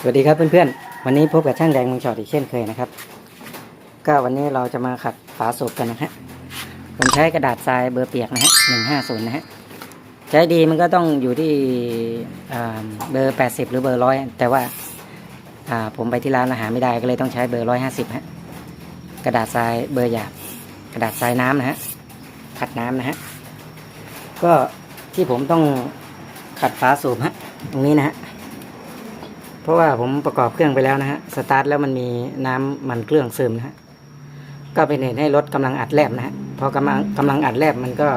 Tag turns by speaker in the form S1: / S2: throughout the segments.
S1: สวัสดีครับเพื่อนๆ วันนี้พบกับช่างแดงมืองชอดอีกเช่นเคยนะครับ ก็วันนี้เราจะมาขัดฝาสูบกันนะฮะ ผมใช้กระดาษทรายเบอร์เปียกนะฮะหนึ่งห้าศูนย์นะฮะ ใช้ดีมันก็ต้องอยู่ที่เบอร์แปดสิบหรือเบอร์ร้อยแต่ว่าผมไปที่ร้านอาหารไม่ได้ก็เลยต้องใช้เบอร์ร้อยห้าสิบฮะ กระดาษทรายเบอร์หยาบ กระดาษทรายน้ำนะฮะ ขัดน้ำนะฮะ ก็ที่ผมต้องขัดฝาสูบฮะ ตรงนี้นะฮะ ราะว่าผมประกอบเครื่องไปแล้วนะฮะ สตาร์ทแล้วมันมีน้ำมันเครื่องซึมนะฮะ ก็เป็นเหตุให้รถกำลังอัดแลบนะฮะ พอกำลังกำลังอัดแลบมันก็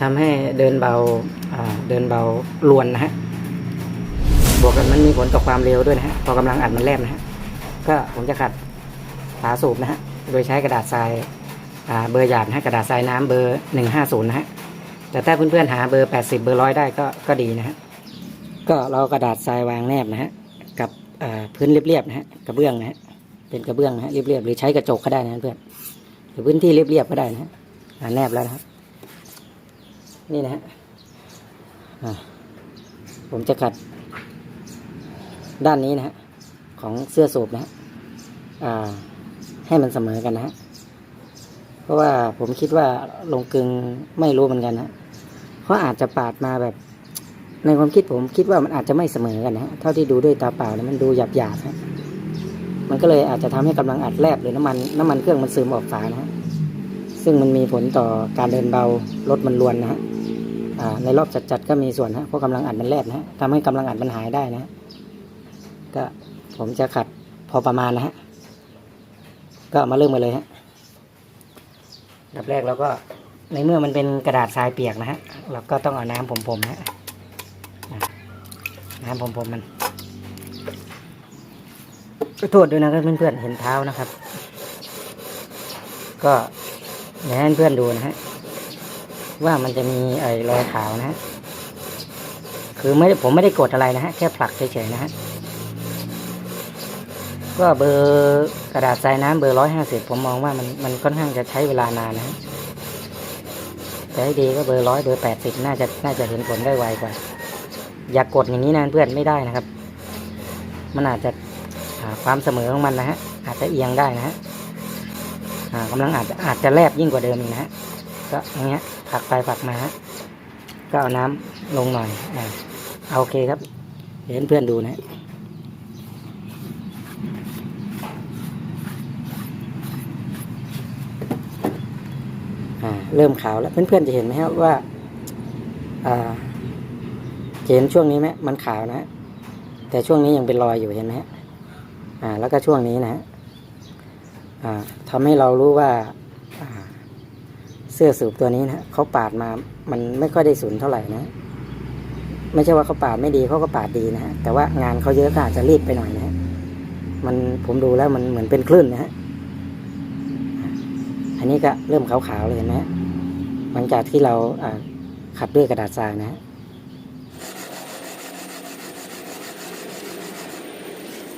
S1: ทำให้เดินเบาเดินเบาลวนนะฮะ บวกกับมันมีผลต่อความเร็วด้วยนะฮะ พอกำลังอัดมันแลบนะฮะ ก็ผมจะขัดฝาสูบนะฮะ โดยใช้กระดาษทรายเบอร์หยาบนะฮะ กระดาษทรายน้ำเบอร์หนึ่งห้าศูนย์นะฮะ แต่ถ้าเพื่อนๆหาเบอร์แปดสิบเบอร์ร้อยได้ก็ก็ดีนะฮะ ก็เรากระดาษทรายวางแนบนะฮะ กับพื้นเรียบๆนะฮะกระเบื้องนะฮะเป็นกระเบื้องนะฮะเรียบๆหรือใช้กระจกก็ได้นะเพื่อนหรือพื้นที่เรียบๆก็ได้นะฮะแนบแล้วนะครับนี่นะฮะผมจะขัด ด้านนี้นะฮะของเสื้อสูบนะฮะให้มันเสมอกันนะฮะเพราะว่าผมคิดว่าลงกึงไม่รู้เหมือนกันนะเขาอาจจะปาดมาแบบ ในความคิดผมคิดว่ามันอาจจะไม่เสมอกันนะฮะเท่าที่ดูด้วยตาเปล่าแล้วมันดูหยาบหยาบๆฮะมันก็เลยอาจจะทำให้กำลังอัดแลบหรือน้ำมันน้ำมันเครื่องมันซึมออกฝานะฮะซึ่งมันมีผลต่อการเดินเบารถมันรวนนะฮะในรอบจัดๆก็มีส่วนฮะเพราะกำลังอัดมันแลบนะฮะทำให้กำลังอัดมันหายได้นะก็ผมจะขัดพอประมาณนะฮะก็มาเริ่มกันเลยฮะดับแรกเราก็ในเมื่อมันเป็นกระดาษทรายเปียกนะฮะเราก็ต้องเอาน้ำผมๆนะฮะ น้ำผมผมมันขอโทษด้วยนะครับเพื่อนๆเห็นเท้านะครับ ก็อยากให้เพื่อนดูนะฮะว่ามันจะมีไอ้รอยขาวนะฮะคือไม่ผมไม่ได้กดอะไรนะฮะแค่ผลักเฉยๆนะฮะก็เบอร์กระดาษทรายน้ำเบอร์ร้อยห้าสิบผมมองว่ามันมันค่อนข้างจะใช้เวลานานนะฮะแต่ให้ดีก็เบอร์ร้อยเบอร์แปดสิบน่าจะน่าจะเห็นผลได้ไวกว่า อย่ากกดอย่างนี้นะเพื่อนไม่ได้นะครับ มันอาจจะความเสมอของมันนะฮะอาจจะเอียงได้นะฮะกำลังอาจจะอาจจะแลบยิ่งกว่าเดิมอีกนะฮะก็อย่างเงี้ยผลักไปผลักมาฮะก็เอาน้ำลงหน่อยอ่าเอาโอเคครับเดี๋ยวเพื่อนดูนะฮะเริ่มขาวแล้วเพื่อนๆจะเห็นไหมครับว่าอ่า เห็นช่วงนี้ไหมมันขาวนะ แต่ช่วงนี้ยังเป็นรอยอยู่เห็นไหมฮะอ่า แล้วก็ช่วงนี้นะฮะอ่าทำให้เรารู้ว่าอ่าเสื้อสูบตัวนี้นะเขาปาดมา มันไม่ค่อยได้สูนเท่าไหร่นะไม่ใช่ว่าเขาปาดไม่ดีเขาก็ปาดดีนะฮะแต่ว่างานเขาเยอะก็อาจจะรีบไปหน่อยนะฮะมันผมดูแล้วมันเหมือนเป็นคลื่นนะฮะอันนี้ก็เริ่มขาวๆเลยเห็นไหมฮะหลังจากที่เราอ่าขัดด้วยกระดาษทรายนะฮะ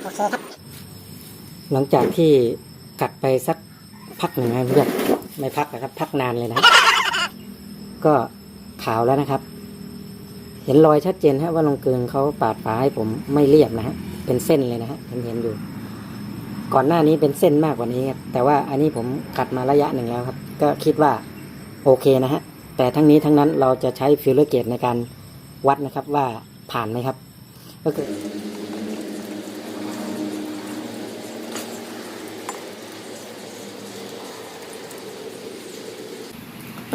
S2: โอ เคครับ
S1: หลังจากที่กัดไปสักพักหนึ่งนะเพื่อนไม่พักนะครับ พักนานเลยนะ ก็ขาวแล้วนะครับ เห็นรอยชัดเจนฮะว่าลงเกิงเขาปาดฝาให้ผมไม่เรียบนะฮะเป็นเส้นเลยนะฮะเห็นเห็นอยู่ ก่อนหน้านี้เป็นเส้นมากกว่านี้ครับแต่ว่าอันนี้ผมกัดมาระยะหนึ่งแล้วครับ ก็คิดว่าโอเคนะฮะแต่ทั้งนี้ทั้งนั้นเราจะใช้ฟิลเลอร์เกตในการวัดนะครับว่าผ่านไหมครับ ก็คือ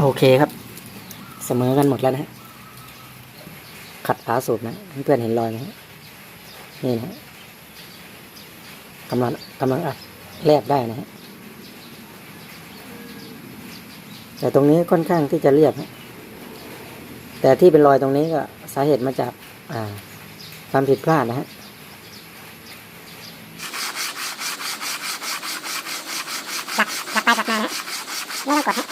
S1: โอเคครับ เสมอกันหมดแล้วนะฮะขัดฝาสูบนะเพื่อนๆเห็นรอยไหมนี่นะกำลังกำลังอัดแลบได้นะฮะแต่ตรงนี้ค่อนข้างที่จะเรียบฮะแต่ที่เป็นรอยตรงนี้ก็สาเหตุมาจากอ่าความผิดพลาดนะฮะ
S2: จับจับไปจับมานะไม่ต้องกดฮะ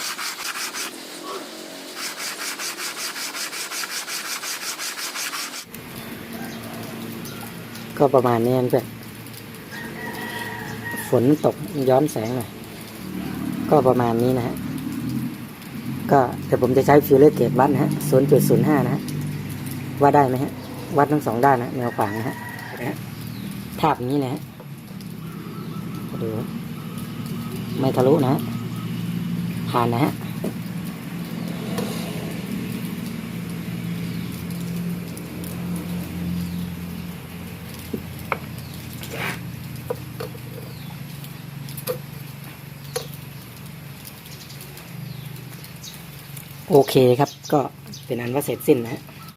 S1: ก็ประมาณนี้เพื่อนฝนตกย้อนแสงหน่อยก็ประมาณนี้นะฮะก็เดี๋ยวผมจะใช้ฟิวเลอร์เกตวัดนะฮะ0.05นะฮะว่าได้ไหมฮะ วัดทั้งสองด้านนะแนวขวางนะฮะนะฮะทาบอย่างนี้นะฮะดูไม่ทะลุนะฮะผ่านนะฮะ โอเคครับก็เป็นอันว่าเสร็จสิ้นนะฮะ